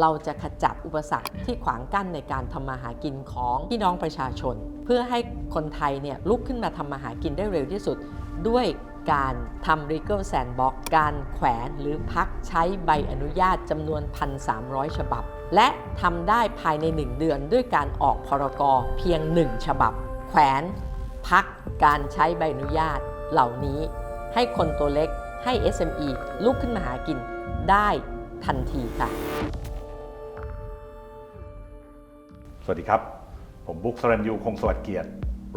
เราจะขจัดอุปสรรคที่ขวางกั้นในการทำมาหากินของพี่น้องประชาชน เพื่อให้คนไทยเนี่ยลุกขึ้นมาทำมาหากินได้เร็วที่สุด ด้วยการทำ legal sandbox การแขวนหรือพักใช้ใบอนุญาตจำนวน 1,300 ฉบับ และทำได้ภายใน 1 เดือนด้วยการออกพรกเพียง 1 ฉบับ แขวนพักการใช้ใบอนุญาตเหล่านี้ ให้คนตัวเล็กให้ SME ลุกขึ้นมาหากินได้ทันทีค่ะ สวัสดีครับ ผมบุ๊กสรัญยูคงสวัสดิ์เกียรติ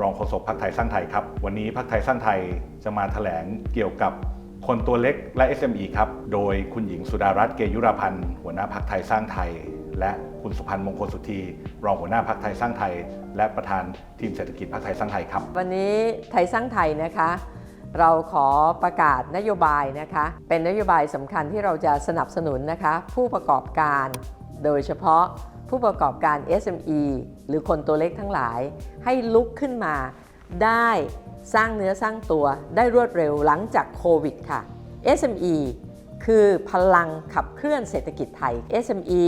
รองโฆษกพรรคไทยสร้างไทยครับ วันนี้พรรคไทยสร้างไทยจะมาแถลงเกี่ยวกับคนตัวเล็กและ SME ครับ โดยคุณหญิงสุดารัตน์เกยุราพันธ์หัวหน้าพรรคไทยสร้างไทย และคุณสุพันธ์มงคลสุธีรองหัวหน้าพรรคไทยสร้างไทย และประธานทีมเศรษฐกิจพรรคไทยสร้างไทยครับ วันนี้ไทยสร้างไทยนะคะ เราขอประกาศนโยบายนะคะ เป็นนโยบายสำคัญที่เราจะสนับสนุนนะคะ ผู้ประกอบการ โดยเฉพาะ ผู้ประกอบการ SME หรือคนตัวเล็กทั้งหลาย ให้ลุกขึ้นมา ได้สร้างเนื้อสร้างตัวได้รวดเร็วหลังจากโควิดค่ะ SME คือพลังขับเคลื่อนเศรษฐกิจไทย SME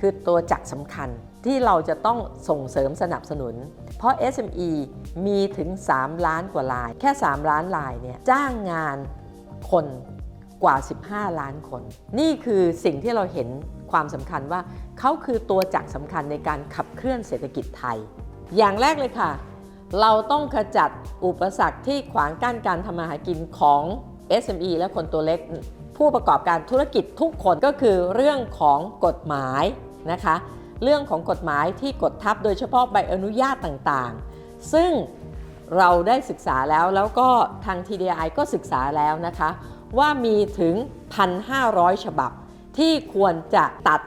คือตัวจักรสำคัญที่เราจะต้องส่งเสริมสนับสนุน เพราะ SME มีถึง 3 ล้านกว่าลาย แค่ 3 ล้านลายเนี่ยจ้างงานคน กว่า 15 ล้านคน นี่คือสิ่งที่เราเห็นความสำคัญว่าเขาคือตัวจักรสำคัญในการขับเคลื่อนเศรษฐกิจไทย อย่างแรกเลยค่ะ เราต้องขจัดอุปสรรคที่ขวางกั้นการทำมาหากินของ SME และคนตัวเล็ก ผู้ประกอบการธุรกิจทุกคนก็คือเรื่องของกฎหมายนะคะ เรื่องของกฎหมายที่กดทับโดยเฉพาะใบอนุญาตต่างๆ ซึ่งเราได้ศึกษาแล้วแล้วก็ทาง TDI ก็ศึกษาแล้วนะคะ ว่ามีถึง 1,500 ฉบับ ที่ควรจะตัด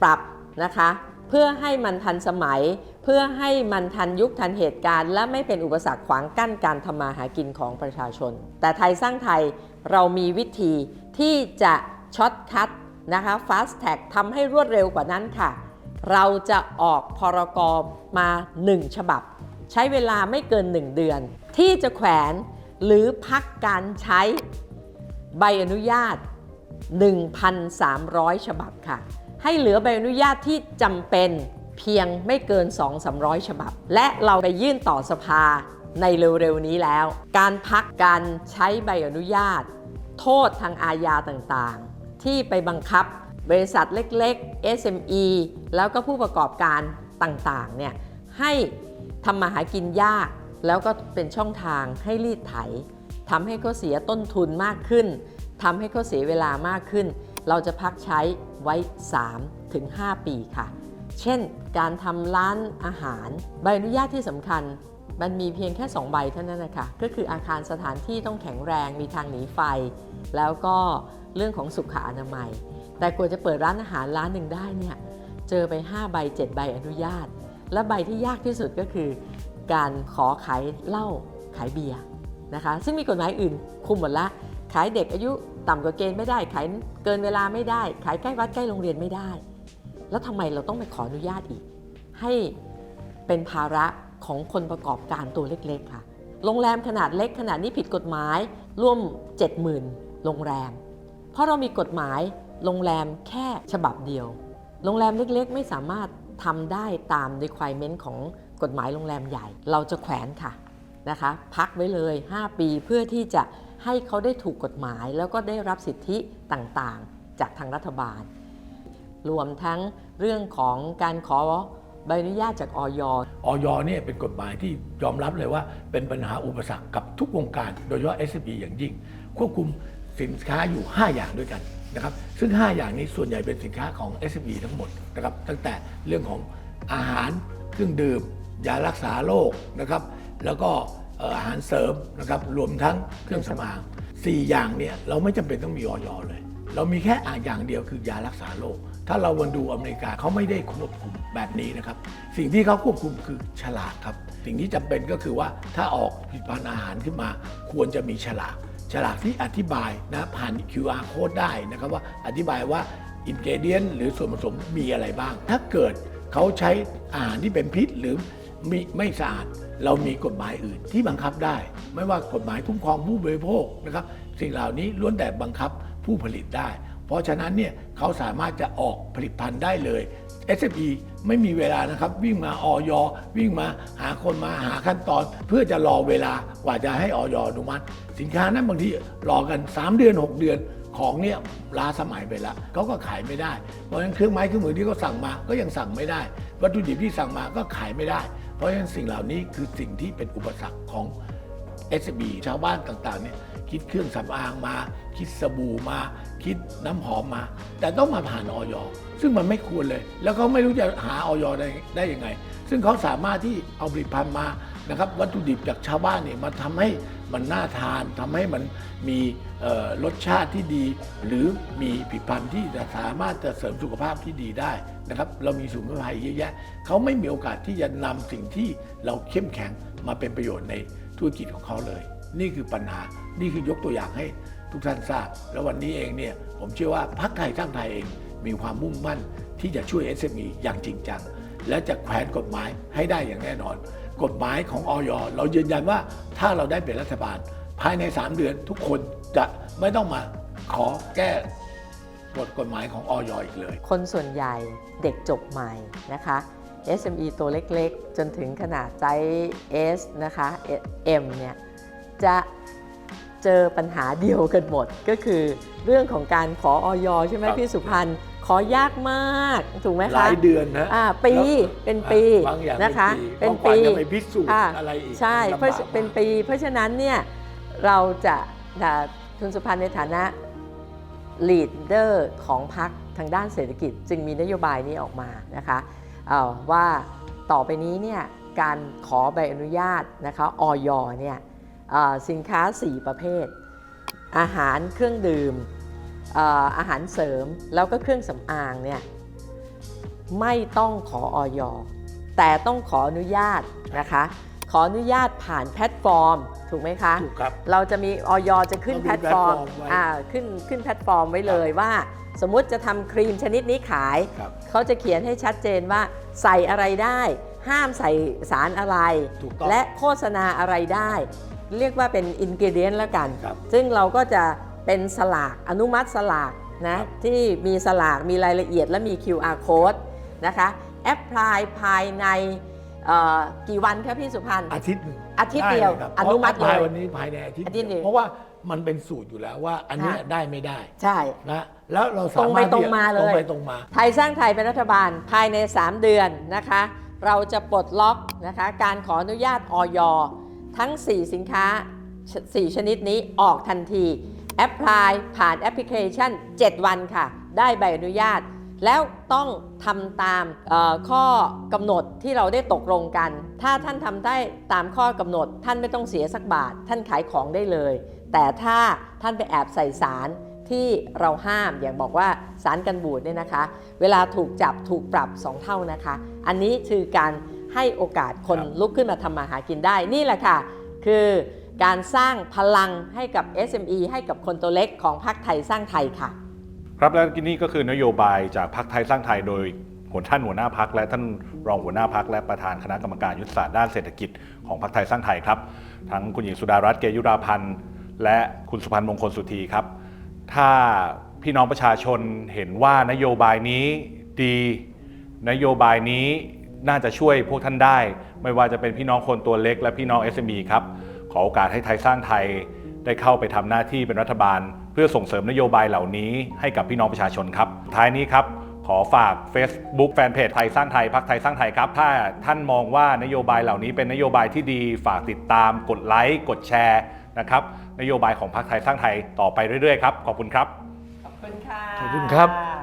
ปรับนะคะ เพื่อให้มันทันสมัย เพื่อให้มันทันยุคทันเหตุการณ์ และไม่เป็นอุปสรรคขวางกั้นการทำมาหากินของประชาชน แต่ไทยสร้างไทยเรามีวิธีที่จะช็อตคัทนะคะ fast tag ทำให้รวดเร็วกว่านั้นค่ะ เราจะออกพรกมา 1 ฉบับ ใช้เวลาไม่เกิน 1 เดือน ที่จะแขวนหรือพักการใช้ ใบอนุญาต 1,300 ฉบับค่ะ ให้เหลือใบอนุญาตที่จำเป็นเพียงไม่เกิน 2-300 ฉบับ และเราไปยื่นต่อสภาในเร็วๆนี้แล้ว การพักการใช้ใบอนุญาต โทษทางอาญาต่างๆ ที่ไปบังคับบริษัทเล็กๆ SME แล้วก็ผู้ประกอบการต่างๆ เนี่ยให้ทำมาหากินยาก แล้วก็เป็นช่องทางให้รีดไถ ทำให้เขาเสียต้นทุนมากขึ้นทำให้เขาเสียเวลามากขึ้น เราจะพักใช้ไว้3-5ปีค่ะ เช่น การทำร้านอาหาร ใบอนุญาตที่สำคัญ มันมีเพียงแค่ 2 ใบเท่านั้นนะคะ ก็คืออาคารสถานที่ต้องแข็งแรง มีทางหนีไฟ แล้วก็เรื่องของสุขอนามัย แต่กว่าจะเปิดร้านอาหารร้านหนึ่งได้เนี่ยเจอไป 5 ใบ 7 ใบอนุญาต และใบที่ยากที่สุดก็คือ การขอขายเหล้าขายเบียร์ นะคะ ซึ่งมีกฎหมายอื่นคุมหมดละ ขายเด็กอายุต่ำกว่าเกณฑ์ไม่ได้ ขายเกินเวลาไม่ได้ ขายใกล้วัดใกล้โรงเรียนไม่ได้ แล้วทำไมเราต้องไปขออนุญาตอีก ให้เป็นภาระของคนประกอบการตัวเล็กๆค่ะ โรงแรมขนาดเล็กขนาดนี้ผิดกฎหมายร่วม 70,000 โรงแรม เพราะเรามีกฎหมายโรงแรมแค่ฉบับเดียว โรงแรมเล็กๆ ไม่สามารถทำได้ตาม requirement ของกฎหมายโรงแรมใหญ่ เราจะแขวนค่ะ นะคะพักไว้เลย 5 ปีเพื่อที่จะให้เขาได้ถูกกฎหมาย แล้วก็ได้รับสิทธิต่างๆ จากทางรัฐบาล รวมทั้งเรื่องของการขอใบอนุญาตจากออยออยเนี่ยเป็นกฎหมายที่ยอมรับเลยว่า เป็นปัญหาอุปสรรคกับทุกวงการ โดยเฉพาะ SME อย่างยิ่ง ควบคุมสินค้าอยู่ 5 อย่างด้วยกันนะครับซึ่ง 5 อย่างนี้ส่วนใหญ่เป็นสินค้าของ SME ทั้งหมดนะครับตั้งแต่เรื่องของอาหารเครื่องดื่มยารักษาโรคนะครับ แล้วก็อาหารเสริมนะครับรวมทั้งเครื่องสำอางสี่อย่างเนี่ยเราไม่จำเป็นต้องมีออยเลย เรามีแค่อ่างอย่างเดียวคือยารักษาโรคถ้าเราวันดูอเมริกาเขาไม่ได้ควบคุมแบบนี้นะครับ สิ่งที่เขาควบคุมคือฉลากครับ สิ่งที่จำเป็นก็คือว่าถ้าออกผลิตภัณฑ์อาหารขึ้นมา ควรจะมีฉลาก ฉลากที่อธิบายนะผ่าน QR code ได้นะครับว่าอธิบายว่าอินเกเดียนหรือส่วนผสมมีอะไรบ้าง ถ้าเกิดเขาใช้อาหารที่เป็นพิษหรือมีไม่สะอาด เรามีกฎหมายอื่นที่บังคับได้ ไม่ว่ากฎหมายคุ้มครองผู้บริโภคนะครับ สิ่งเหล่านี้ล้วนแต่บังคับผู้ผลิตได้ เพราะฉะนั้นเนี่ยเขาสามารถจะออกผลิตภัณฑ์ได้เลย SME ไม่มีเวลานะครับ วิ่งมาออยวิ่งมาหาคนมาหาขั้นตอน เพื่อจะรอเวลากว่าจะให้ออยอนุมัติ สินค้านั้นบางทีรอกัน 3 เดือน 6 เดือนของเนี่ยล้าสมัยไปแล้วเขาก็ขายไม่ได้ เพราะฉะนั้นเครื่องไม้เครื่องมือที่เขาสั่งมาก็ยังสั่งไม่ได้ วัตถุดิบที่สั่งมาก็ขายไม่ได้ เพราะฉะนั้นสิ่งเหล่านี้คือสิ่งที่เป็นอุปสรรคของ SB ชาวบ้านต่างๆเนี่ย คิดเครื่องสำอางมา คิดสบู่มา คิดน้ำหอมมา แต่ต้องมาผ่านออยซึ่งมันไม่ควรเลย แล้วเขาไม่รู้จะหาออยได้ได้ยังไง ซึ่งเขาสามารถที่เอาผลิตภัณฑ์มานะครับวัตถุดิบจากชาวบ้านเนี่ยมาทำให้มันน่าทานทำให้มันมีรสชาติที่ดี หรือมีผลิตภัณฑ์ที่จะสามารถจะเสริมสุขภาพที่ดีได้นะครับเรามีสมุนไพรเยอะแยะเขาไม่มีโอกาสที่จะนำสิ่งที่เราเข้มแข็งมาเป็นประโยชน์ในธุรกิจของเขาเลย นี่คือปัญหา นี่คือยกตัวอย่างให้ทุกท่านทราบ แล้ววันนี้เองเนี่ยผมเชื่อว่าพรรคไทยสร้างไทยเองมีความมุ่งมั่นที่จะช่วย SME อย่างจริงจัง และจะแขวนกฎหมายให้ได้อย่างแน่นอน กฎหมายของออยเรายืนยันว่าถ้าเราได้เป็นรัฐบาล ภายใน 3 เดือนทุกคนจะไม่ต้องมาขอแก้กฎกฎหมายของออยอีกเลย คนส่วนใหญ่เด็กจบใหม่นะคะ SME ตัวเล็กๆ จนถึงขนาดไซส์ S นะคะ M เนี่ย จะเจอปัญหาเดียวกันหมด ก็คือเรื่องของการขอออยใช่ไหมครับพี่สุพันธ์ขอยากมากถูกไหมหคะลายเดือนนะอ่าปีแล้วเป็นปีบางอย่างนะคะเป็เป็นนปีปีเพราะกว่าจะไปพิสูจน์ค่ะอะไรอีกใช่มันเพราะลำบากมากเป็นปี เพราะฉะนั้นเนี่ยเราจะอ่าคุณสุพันธ์ในฐานะ leader ของพรรคทางด้านเศรษฐกิจ จึงมีนโยบายนี้ออกมานะคะเอ่อว่าต่อไปนี้เนี่ยการขอใบอนุญาตนะคะออยเนี่ยเอ่อ สินค้า 4 ประเภท อาหารเครื่องดื่มเอ่ออาหารเสริมแล้วก็เครื่องสำอางเนี่ยไม่ต้องขอออยแต่ต้องขออนุญาตนะคะ ขออนุญาตผ่านแพลตฟอร์ม ถูกไหมคะถูกครับเราจะมีออยจะขึ้นเรามีแพลตฟอร์มแพลตฟอร์มไว้อ่าขึ้นขึ้นแพลตฟอร์มไว้เลยว่า สมมุติจะทำครีมชนิดนี้ขายครับเขาจะเขียนให้ชัดเจนว่าใส่อะไรได้ ห้ามใส่สารอะไรถูกต้องและโฆษณาอะไรได้ เรียกว่าเป็นอินกิเดียนแล้วกันครับซึ่งเราก็จะเป็นสลากอนุมัติสลากนะครับที่มีสลากมีรายละเอียดและมี QR code นะคะแอปพลายภายในเอ่อกี่วันครับพี่สุพันธ์อาทิตย์หนึ่งอาทิตย์เดียวไลครับอนุมัติเลยภายวันนี้ภายในอาทิตย์อาทิตย์เดียวเพราะว่ามันเป็นสูตรอยู่แล้วว่าอันเนี้ยค่ะได้ไม่ได้ ใช่นะแล้วเราตรงไปสามารถตรงมาเลยตรงไปตรงมา ไทยสร้างไทยเป็นรัฐบาลภายใน 3 เดือนนะคะ เราจะปลดล็อกนะคะการขออนุญาตออย ทั้ง 4 สินค้า 4 ชนิดนี้ออกทันทีแอปพลายผ่านแอปพลิเคชัน 7 วันค่ะ ได้ใบอนุญาต แล้วต้องทำตามข้อกำหนดที่เราได้ตกลงกัน ถ้าท่านทำได้ตามข้อกำหนด ท่านไม่ต้องเสียสักบาท ท่านขายของได้เลย แต่ถ้าท่านไปแอบใส่สารที่เราห้ามอย่างบอกว่าสารกันบูดเนี่ยนะคะ เวลาถูกจับถูกปรับ 2 เท่านะคะ อันนี้คือการ ให้โอกาสคนคลุกขึ้นมาทำมาหากินได้นี่แหละค่ะ คือการสร้างพลังให้กับ SME ให้กับคนตัวเล็กของพรรคไทยสร้างไทยค่ะ ครับและนี่ก็คือนโยบายจากพรรคไทยสร้างไทยโดยหัวท่านหัวหน้าพักและท่านรองหัวหน้าพักและประธานคณะกรรมการยุทธศาสตร์ด้านเศรษฐกิจของพรรคไทยสร้างไทยครับ ทั้งคุณหญิงสุดารัตน์เกยุราพันธ์และคุณสุพันธ์มงคลสุธีครับ ถ้าพี่น้องประชาชนเห็นว่านโยบายนี้ดี นโยบายนี้ น่าจะช่วยพวกท่านได้ ไม่ว่าจะเป็นพี่น้องคนตัวเล็กและพี่น้อง SME ครับ ขอโอกาสให้ไทยสร้างไทยได้เข้าไปทำหน้าที่เป็นรัฐบาล เพื่อส่งเสริมนโยบายเหล่านี้ให้กับพี่น้องประชาชนครับ ท้ายนี้ครับขอฝาก Facebook แฟนเพจไทยสร้างไทยพักไทยสร้างไทยครับ ถ้าท่านมองว่านโยบายเหล่านี้เป็นนโยบายที่ดีฝากติดตาม กดไลค์กดแชร์นะครับนโยบายของพักไทยสร้างไทยต่อไปเรื่อยๆครับขอบคุณครับ ขอบคุณค่ะ ขอบคุณครับ